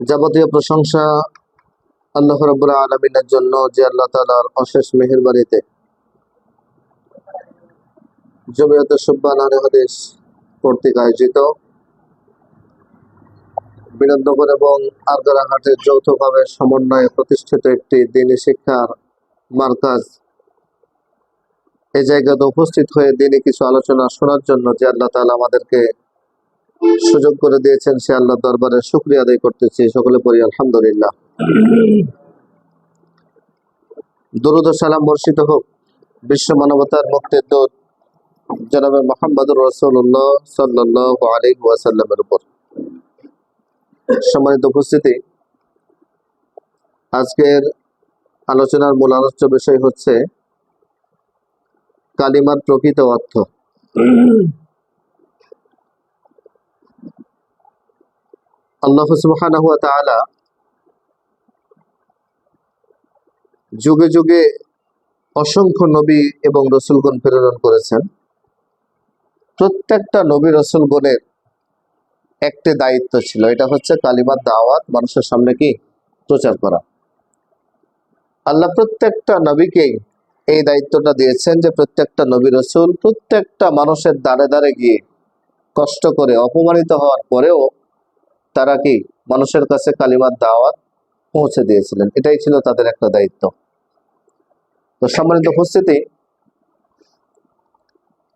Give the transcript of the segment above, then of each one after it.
যাবতীয় প্রশংসা আল্লাহ রব্বুল আলমিনের জন্য যে আল্লাহ তালার অশেষ মেহেরবাড়িতে জমিয়ত সুব্বান হাদিস কর্তৃক আয়োজিত বিনোদনগর এবং আরগারাঘাটের যৌথভাবে সমন্বয়ে প্রতিষ্ঠিত একটি দিনী শিক্ষার মার্কাজ। এই জায়গাতে উপস্থিত হয়ে দিনে কিছু আলোচনা শোনার জন্য যে আল্লাহ তাআলা আমাদেরকে সুযোগ করে দিয়েছেন, সে আল্লাহ দরবারে শুক্রিয়া আদায় করতেছি। সকলে পড়ি, আলহামদুলিল্লাহ। দরুদ সালাম বর্ষিত হোক। বিশ্ব মানবতার মুক্তির দূত জনাবে মোহাম্মদুর রসুল্লাহ সাল্লাহ আলী ওয়াসাল্লামের উপর। সম্মানিত উপস্থিতি, আজকের আলোচনার মূল আলোচ্য বিষয় হচ্ছে কালিমার প্রকৃত অর্থ। আল্লাহ তাআলা যুগে যুগে অসংখ্য নবী এবং রসুলগণ প্রেরণ করেছেন। প্রত্যেকটা নবী রসুলগণের একটি দায়িত্ব ছিল, এটা হচ্ছে কালিমার দাওয়াত, মানুষের সামনে কি? প্রচার করা। আল্লাহ প্রত্যেকটা নবীকেই এই দায়িত্বটা দিয়েছেন যে প্রত্যেকটা নবী রসুল প্রত্যেকটা মানুষের দ্বারে দ্বারে গিয়ে কষ্ট করে, অপমানিত হওয়ার পরেও তারা কি মানুষের কাছে কালিমার দাওয়াত পৌঁছে দিয়েছিলেন? এটাই ছিল তাদের একটা দায়িত্ব। তো সম্মানিত উপস্থিতি,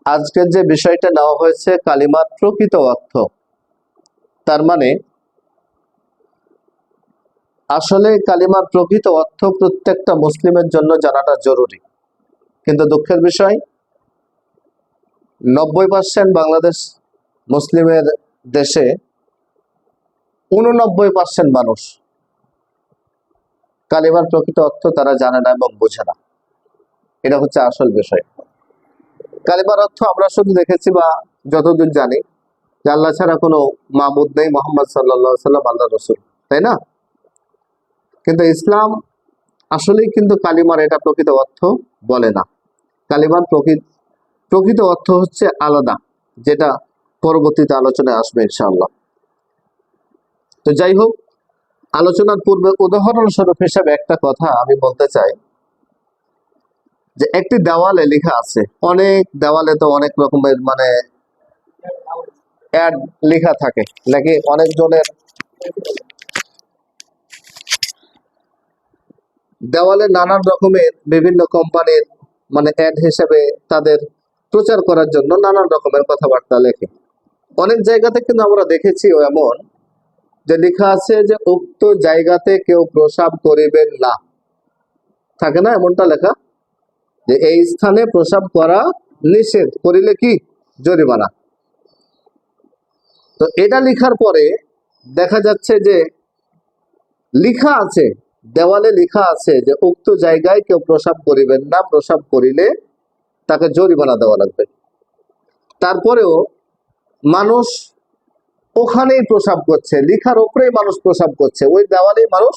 আজকের যে বিষয়টা নেওয়া হয়েছে কালিমার প্রকৃত অর্থ, তার মানে আসলে কালিমার প্রকৃত অর্থ প্রত্যেকটা মুসলিমের জন্য জানাটা জরুরি। কিন্তু দুঃখের বিষয়, নব্বই পার্সেন্ট বাংলাদেশ মুসলিমের দেশে উননব্বই পার্সেন্ট মানুষ। কালিমার প্রকৃত অর্থ তারা জানে না এবং বোঝে না। এটা হচ্ছে আসল বিষয়। কালিমার অর্থ আমরা শুধু দেখেছি বা যতদূর জানি যে আল্লাহ ছাড়া কোনো মাহমুদ নেই মোহাম্মদ সাল্লাহ সাল্লাম আল্লাহ রসুল, তাই না? কিন্তু ইসলাম আসলেই কিন্তু কালিমার এটা প্রকৃত অর্থ বলে না। কালিমার প্রকৃত প্রকৃত অর্থ হচ্ছে আলাদা, যেটা পরবর্তীতে আলোচনায় আসবে ইনশাআল্লাহ। তো যাই হোক আলোচনার পূর্বে উদাহরণস্বরূপ হিসাবে একটা কথা আমি বলতে চাই। যে একটি দেওয়ালে লেখা আছে, অনেক দেওয়ালে তো অনেক রকমের মানে অ্যাড লেখা থাকে, নাকি অনেকজনের দেওয়ালে নানান রকমের বিভিন্ন কোম্পানির মানে অ্যাড হিসেবে তাদের প্রচার করার জন্য নানান রকমের কথাবার্তা লেখে। অনেক জায়গাতে কিন্তু আমরা দেখেছি এমন যে লেখা আছে যে, উক্ত জায়গাতে কেউ প্রসাব করিবেন না। থাকে না এমনটা লেখা? যে এই স্থানে প্রসাব করা নিষেধ। করিলে কি? জরিমানা। তো এটা লেখার পরে দেখা যাচ্ছে যে, লিখা আছে, দেওয়ালে লেখা আছে যে, উক্ত জায়গায় কেউ প্রসাব করিবেন না। প্রসাব করিলে তাকে জরিমানা দেওয়া লাগবে। তারপরেও মানুষ ওখানেই প্রসাব করছে, লিখার ওপরেই মানুষ প্রসাব করছে, ওই দেওয়ালেই মানুষ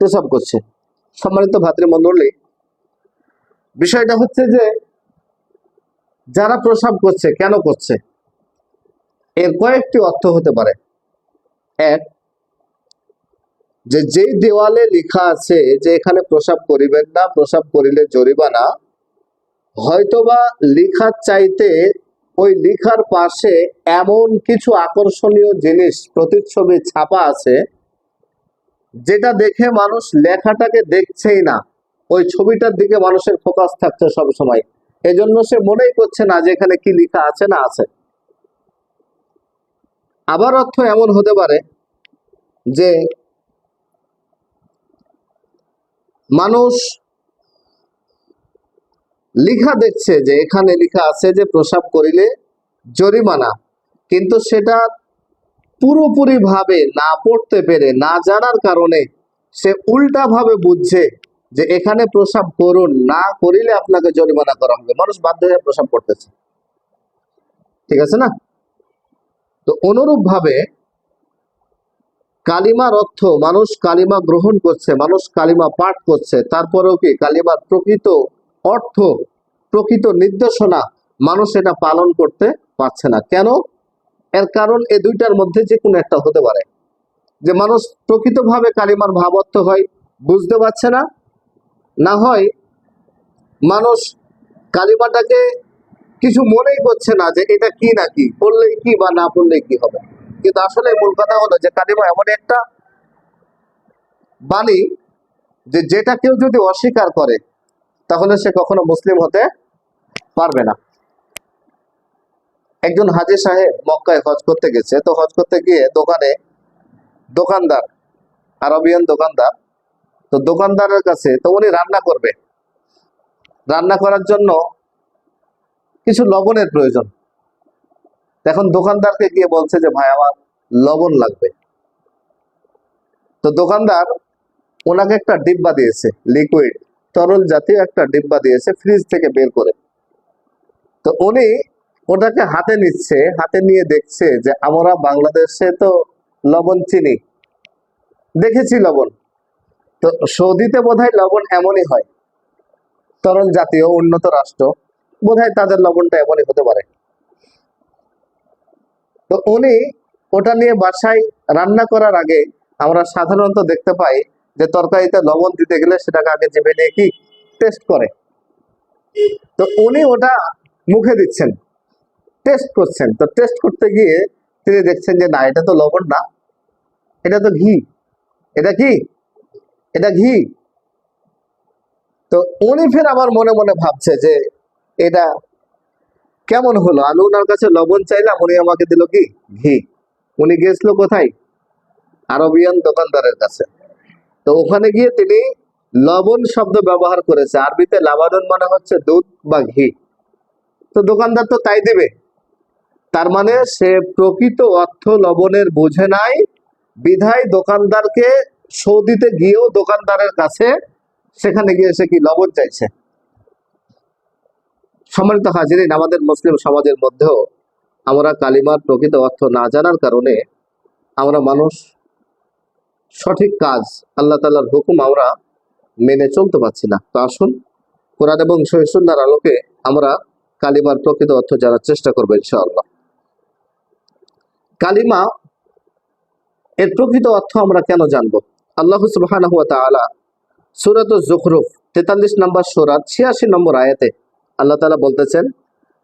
প্রসাব করছে। সম্মানিত ভাতৃমণ্ডলী বিষয়টা হচ্ছে যে, যারা প্রসাব করছে, কেন করছে? এর কয়েকটি অর্থ হতে পারে। এক, যে যেই দেওয়ালে লেখা আছে যে এখানে প্রসাব করিবেন না, প্রসাব করিলে জরিমানা, হয়তোবা লিখার চাইতে ওই লেখার পাশে এমন কিছু আকর্ষণীয় জিনিস প্রতিচ্ছবি ছাপা আছে, যেটা দেখে মানুষ লেখাটাকে দেখছেই না। ওই ছবিটার দিকে মানুষের ফোকাস থাকছে সব সময় এজন্য সে মনেই করছে না যে এখানে কি লেখা আছে না আছে। আবার অর্থ এমন হতে পারে যে মানুষ লিখা দেখছে যে, এখানে লিখা আছে যে, প্রসাব করিলে জরিমানা। কিন্তু সেটা পুরোপুরি ভাবে না পড়তে পেরে, না জানার কারণে সে উল্টা ভাবে বুঝছে যে, এখানে প্রসাব করুন না করিলে আপনাকে জরিমানা করা হবে। মানুষ বাধ্য হয়ে প্রসাব করতেছে। ঠিক আছে না? তো অনুরূপ ভাবে কালিমার অর্থ, মানুষ কালিমা গ্রহণ করছে, মানুষ কালিমা পাঠ করছে, তারপরেও কি কালিমার প্রকৃত অর্থ প্রকৃত নির্দেশনা, মানুষ এটা পালন করতে পারছে না। কেন? এর কারণ এ দুইটার মধ্যে যে কোনো একটা হতে পারে। যে মানুষ প্রকৃতভাবে কালিমার ভাবত্ব হয়, বুঝতে পারছে না। না হয় মানুষ কালিমাটাকে কিছু মনেই করছে না যে এটা কি না কি পড়লেই কি বা না পড়লেই কি হবে। কিন্তু আসলে মূল কথা হলো যে কালিমা এমন একটা বাণী যে যেটা কেউ যদি অস্বীকার করে তাহলে সে কখনো মুসলিম হতে পারবে না। একজন হাজি সাহেব মক্কায় হজ করতে গেছে, তো হজ করতে গিয়ে দোকানে দোকানদার, আরবিয়ান দোকানদার, তো দোকানদারের কাছে তো উনি রান্না করবে। রান্না করার জন্য কিছু লবণের প্রয়োজন। এখন দোকানদারকে গিয়ে বলছে যে, ভাই, আমার লবণ লাগবে। তো দোকানদার ওনাকে একটা ডিব্বা দিয়েছে লিকুইড তরল জাতীয় একটা ডিব্বা দিয়েছে ফ্রিজ থেকে বের করে। তো উনি ওটাকে হাতে নিচ্ছে, হাতে নিয়ে দেখছে যে আমরা বাংলাদেশে তো লবণ চিনি, দেখেছি লবণ। তো সৌদিতে বোধহয় লবণ এমনই হয়, তরল জাতীয়, উন্নত রাষ্ট্র, বোধহয় তাদের লবণটা এমনই হতে পারে। তো উনি ওটা নিয়ে বাসায় রান্না করার আগে আমরা সাধারণত দেখতে পাই যে তরকারিতে লবণ দিতে গেলে সেটাকে আগে চেপে নিয়ে কি? টেস্ট করে। তো উনি ওটা মুখে দিচ্ছেন। টেস্ট করছেন। তো টেস্ট করতে গিয়ে তিনি দেখছেন যে, না, এটা তো লবণ না। এটা তো ঘি। এটা কি? এটা ঘি। তো উনি ফের আমার মনে মনে ভাবছে যে, এটা কেমন হলো? আমি ওনার কাছে লবণ চাইলাম, উনি আমাকে দিল কি? ঘি। উনি গেছিল কোথায়? আরবিয়ান দোকানদারের কাছে। তো ওখানে গিয়ে তিনি লবণ শব্দ ব্যবহার করেছে। আরবিতে লাবানন মানে হচ্ছে দুধ বা ঘি। তো দোকানদার তো তাই দিবে। তার মানে সে প্রকৃত অর্থ লবণের বুঝে নাই। বিধায় দোকানদারকে সৌদিতে গিয়েও দোকানদারের কাছে সেখানে গিয়ে সে কি লবণ চাইছে? সম্মানিত হাজিরিন, আমাদের মুসলিম সমাজের মধ্যেও আমরা কালিমার প্রকৃত অর্থ না জানার কারণে আমরা মানুষ সঠিক কাজ আল্লাহ তালার হুকুম আমরা মেনে চলতে পারছি না। তো আসুন, কোরআন এবং সহিসুল্লার আলোকে আমরা কালিমার প্রকৃত অর্থ জানার চেষ্টা করব ইনশাআল্লাহ। কালিমা এর প্রকৃত অর্থ আমরা কেন জানব? আল্লাহ তাআলা সূরাত জুখরুফ 43 নম্বর সূরা 86 নম্বর আয়াতে আল্লাহ তালা বলতেছেন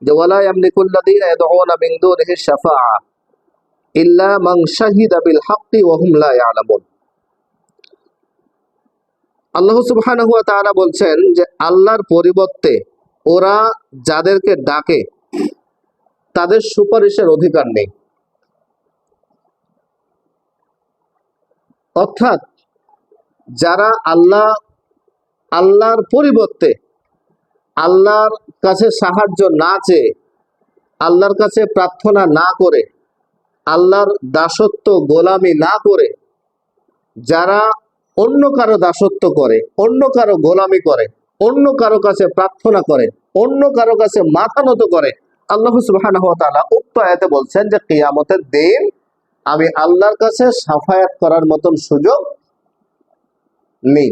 যে, ওয়ালা ইয়ামলিকুল্লাযীনা ইয়াদউনা মিন দুনিহি শাফাআ আল্লাহ সুবহানাহু ওয়া তাআলা বলছেন যে আল্লাহর পরিবর্তে ওরা যাদেরকে ডাকে, তাদের সুপারিশের অধিকার নেই। অর্থাৎ যারা আল্লাহ, আল্লাহর পরিবর্তে আল্লাহর কাছে সাহায্য না চেয়ে, আল্লাহর কাছে প্রার্থনা না করে, আল্লাহর দাসত্ব গোলামি না করে, যারা অন্য কারও দাসত্ব করে, অন্য কারও গোলামি করে, অন্য কারও কাছে প্রার্থনা করে, অন্য কারও কাছে মাথা নত করে। আল্লাহ তাআলা উক্ত আয়াতে বলছেন যে, কিয়ামতের দিন আমি আল্লাহর কাছে সাফায়াত করার মতন সুযোগ নেই।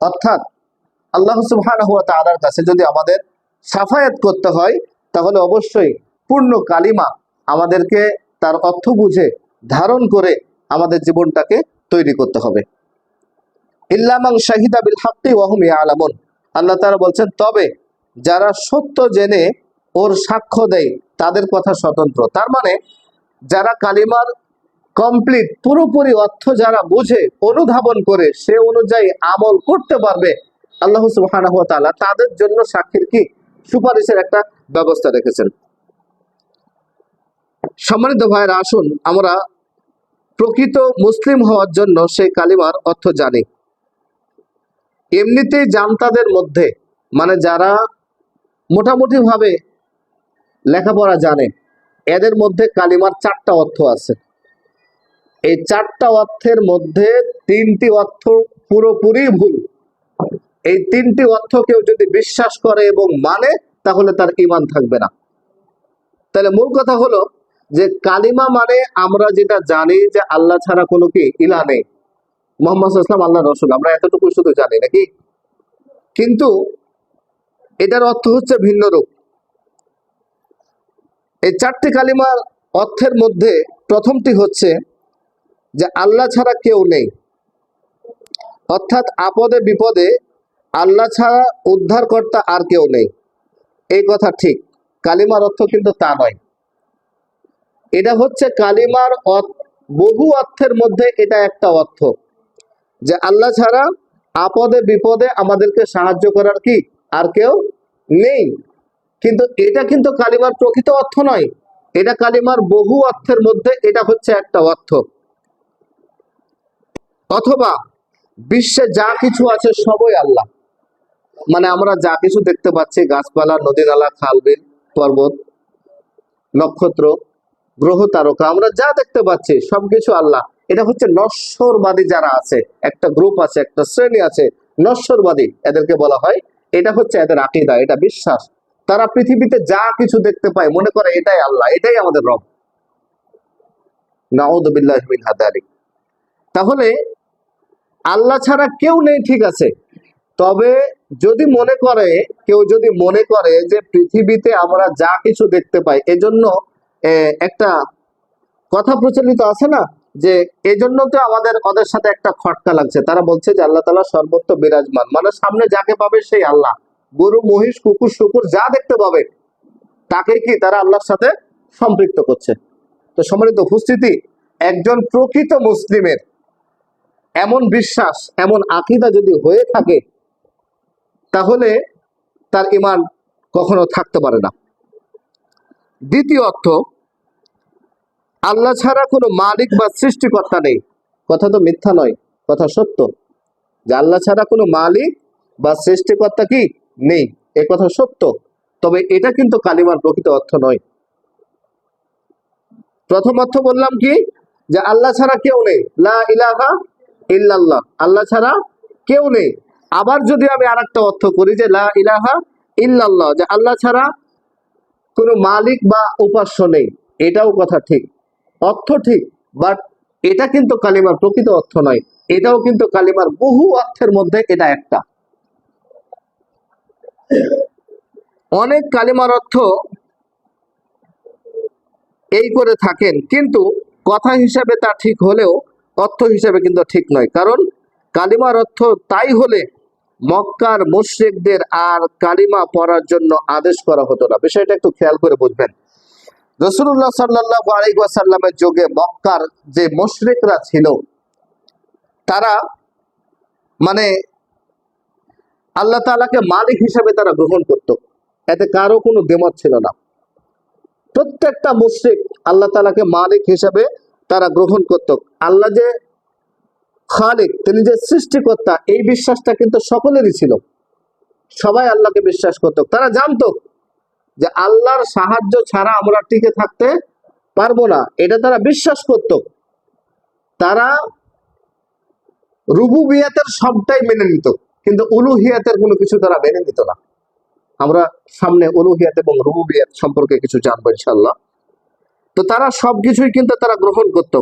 অর্থাৎ আল্লাহ সুবহানাহু ওয়া তাআলার কাছে যদি আমাদের সাফায়াত করতে হয়, তাহলে অবশ্যই পূর্ণ কালিমা আমাদেরকে তার অর্থ বুঝে ধারণ করে আমাদের জীবনটাকে তৈরি করতে হবে। ইল্লামাং শাহিদা বিল হাক্কি ওয়াহুম ইয়ালামুন। আল্লাহ তাআলা বলছেন, তবে যারা সত্য জেনে ওর সাক্ষ্য দেয়, তাদের কথা স্বতন্ত্র। তার মানে যারা কালিমার কমপ্লিট পুরোপুরি অর্থ যারা বুঝে, অনুধাবন করে, সে অনুযায়ী আমল করতে পারবে, আল্লাহ তাআলা তাদের জন্য সাক্ষীর কি? সুপারিশের একটা ব্যবস্থা রেখেছেন। সম্মানিত ভাইয়েরা, আসুন আমরা প্রকৃত মুসলিম হওয়ার জন্য সেই কালিমার অর্থ জানি। এমনিতেই জানতাদের মধ্যে মানে যারা মোটামুটি ভাবে লেখাপড়া জানে, এদের মধ্যে কালিমার চারটা অর্থ আছে। এই চারটা অর্থের মধ্যে তিনটি অর্থ পুরোপুরি ভুল। এই তিনটি অর্থ কেউ যদি বিশ্বাস করে এবং মানে তাহলে তার ইমান থাকবে না। তাহলে মূল কথা হলো যে কালিমা মানে আমরা যেটা জানি যে আল্লাহ ছাড়া কোনো কি ইলা নেই। মোহাম্মদ ইসলাম আল্লাহ রসুল, আমরা এতটুকু শুধু জানি, নাকি? কিন্তু এটার অর্থ হচ্ছে ভিন্ন রূপ। এই চারটি কালিমার অর্থের মধ্যে প্রথমটি হচ্ছে যে আল্লাহ ছাড়া কেউ নেই। অর্থাৎ আপদে বিপদে আল্লাহ ছাড়া উদ্ধারকর্তা আর কেউ নেই। এই কথা ঠিক, কালিমার অর্থ কিন্তু তা নয়। এটা হচ্ছে কালিমার বহু অর্থের মধ্যে এটা একটা অর্থ। যে আল্লাহ ছাড়া আপদে বিপদে আমাদেরকে সাহায্য করার কি আর কেউ নেই। কিন্তু এটা কিন্তু কালিমার প্রকৃত অর্থ নয়। এটা কালিমার বহু অর্থের মধ্যে এটা হচ্ছে একটা অর্থ। অথবা বিশ্বে যা কিছু আছে সবই আল্লাহ। মানে আমরা যা কিছু দেখতে পাচ্ছি, গাছপালা, নদী নালা, খাল, বিল, পর্বত, নক্ষত্র, গ্রহ তারকা, আমরা যা দেখতে পাচ্ছি সবকিছু আল্লাহ। এটা হচ্ছে নশ্বরবাদী যারা আছে, একটা গ্রুপ আছে, একটা শ্রেণি আছে, নশ্বরবাদী এদেরকে বলা হয়। এটা হচ্ছে এদের আকিদা, এটা বিশ্বাস। তারা পৃথিবীতে যা কিছু দেখতে পায়, মনে করে এটাই আল্লাহ, এটাই আমাদের রব। তাহলে, আল্লাহ ছাড়া কেউ নেই, ঠিক আছে। তবে যদি মনে করে, কেউ যদি মনে করে যে পৃথিবীতে আমরা যা কিছু দেখতে পাই, এজন্য একটা কথা প্রচলিত আছে না? যে এজন্য তো আমাদের ওদের সাথে একটা খটকা লাগছে। তারা বলছে যে আল্লাহ তালা সর্বত্র বিরাজমান। মানে সামনে যাকে পাবে সেই আল্লাহ। গরু, মহিষ, কুকুর, শুকুর যা দেখতে পাবে, তাকে কি তারা আল্লাহর সাথে সম্পৃক্ত করছে? তো সম্মানিত উপস্থিতি, একজন প্রকৃত মুসলিমের এমন বিশ্বাস, এমন আকিদা যদি হয়ে থাকে, তাহলে তার ইমান কখনো থাকতে পারে না। দ্বিতীয় অর্থ আল্লাহ ছাড়া কোনো মালিক বা সৃষ্টিকর্তা নেই। কথা তো মিথ্যা নয়, কথা সত্য। যে আল্লাহ ছাড়া কোনো মালিক বা সৃষ্টিকর্তা কি? নেই, এ কথা সত্য। তবে এটা কিন্তু কালিমার প্রকৃত অর্থ নয়। প্রথম অর্থ বললাম কি? যে আল্লাহ ছাড়া কেউ নেই। লা ইলাহা ইল্লাল্লাহ। আল্লাহ ছাড়া কেউ নেই। আবার যদি আমি আর একটা অর্থ করি যে লা ইলাহা ইল্লাল্লাহ, যে আল্লাহ ছাড়া কোনো মালিক বা উপাস্য নেই, এটাও কথা ঠিক। অর্থ ঠিক বাট এটা কিন্তু কালিমার প্রকৃত অর্থ নয়। এটাও কিন্তু কালিমার বহু অর্থের মধ্যে এটা একটা। অনেক কালিমার অর্থ এই করে থাকেন, কিন্তু কথা হিসাবে তা ঠিক হলেও অর্থ হিসাবে কিন্তু ঠিক নয়। কারণ কালিমার অর্থ তাই হলে মক্কার মুশ্রিকদের আর কালিমা পড়ার জন্য আদেশ করা হতো না। বিষয়টা একটু খেয়াল করে বুঝবেন। রসুল্লাহ সাল্লাহ আলাইসাল্লামের যুগে মক্কার যে মুশরিকরা ছিল, তারা মানে আল্লাহ তাআলাকে মালিক হিসাবে তারা গ্রহণ করত। এতে কারও কোনো দেমত ছিল না। প্রত্যেকটা মুশরিক আল্লাহ তাআলাকে মালিক হিসাবে তারা গ্রহণ করত। আল্লাহ যে খালিক, তিনি যে সৃষ্টিকর্তা, এই বিশ্বাসটা কিন্তু সকলেরই ছিল। সবাই আল্লাহকে বিশ্বাস করত। তারা জানতো যে আল্লাহর সাহায্য ছাড়া আমরা টিকে থাকতে পারব না। এটা তারা বিশ্বাস করত। তারা রুবুবিয়াতের সবটাই মেনে নিত, কিন্তু উলুহিয়াতের কোনো কিছু তারা মেনে নিত না। আমরা সামনে উলুহিয়াত এবং রুবুবিয়াত সম্পর্কে কিছু জানব ইনশাল্লাহ তো তারা সবকিছুই কিন্তু তারা গ্রহণ করত।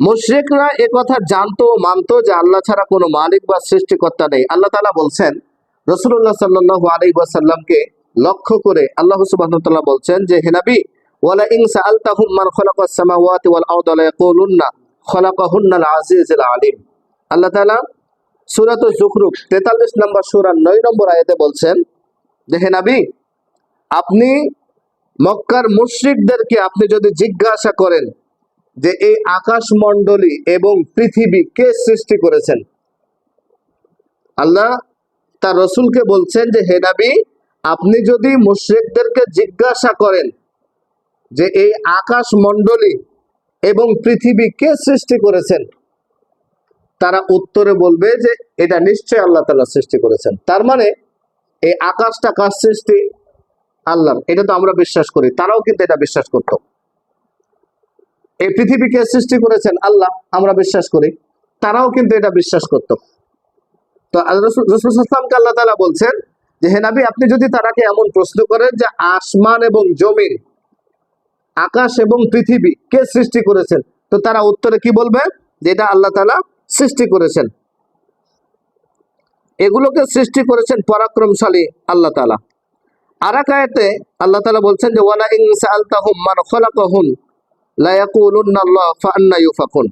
মুশরিকরা কথা জানতো মানতো যে আল্লাহ ছাড়া কোনো মালিক বা সৃষ্টিকর্তা নেই। আল্লাহ তালা বলছেন রসুল্লাহ সাল্লাহ আলী ওয়াসাল্লামকে লক্ষ্য করে আল্লাহ তাআলা বলছেন যে হেনাবি নবী, ওয়ালা ইন সাআলতাহুম মান খালাকাস সামাওয়াতি ওয়াল আরদা লা ইয়াকুলুন্না খালাকাহুন্নাল আজিজুল আলিম। আল্লাহ তাআলা সূরাত যুখরুফ 43 নম্বর সূরা 9 নম্বর আয়াতে বলছেন যে, হে আপনি মক্কার মুশরিকদেরকে আপনি যদি জিজ্ঞাসা করেন যে, এই আকাশমণ্ডলী এবং পৃথিবী কে সৃষ্টি করেছেন? আল্লাহ তার রসুলকে বলছেন যে, হে নবী আপনি যদি মুশরিকদেরকে জিজ্ঞাসা করেন যে এই আকাশ মণ্ডলী এবং পৃথিবী কে সৃষ্টি করেছেন, তারা উত্তরে বলবে যে এটা নিশ্চয় আল্লাহ তালা সৃষ্টি করেছেন। তার মানে এই আকাশটা কার সৃষ্টি? আল্লাহ এটা তো আমরা বিশ্বাস করি। তারাও কিন্তু এটা বিশ্বাস করত। এই পৃথিবীকে সৃষ্টি করেছেন? আল্লাহ, আমরা বিশ্বাস করি। তারাও কিন্তু এটা বিশ্বাস করত। তো রসুল রসুলামকে আল্লাহ তালা বলছেন যে হে নাবি, আপনি যদি তারাকে এমন প্রশ্ন করেন যে আসমান এবং জমিন, আকাশ এবং পৃথিবী কে সৃষ্টি করেছেন, তো তারা উত্তরে কি বলবে? যে এটা আল্লাহ তালা সৃষ্টি করেছেন। এগুলোকে সৃষ্টি করেছেন পরাক্রমশালী আল্লাহ তালা আর এক আল্লাহ তালা বলছেন যে ওয়ালা ইন সাআলতাহুম মান খালাকাহুম লা ইয়াকুলুন্না আল্লাহ ফাআন্না ইউফাকুন।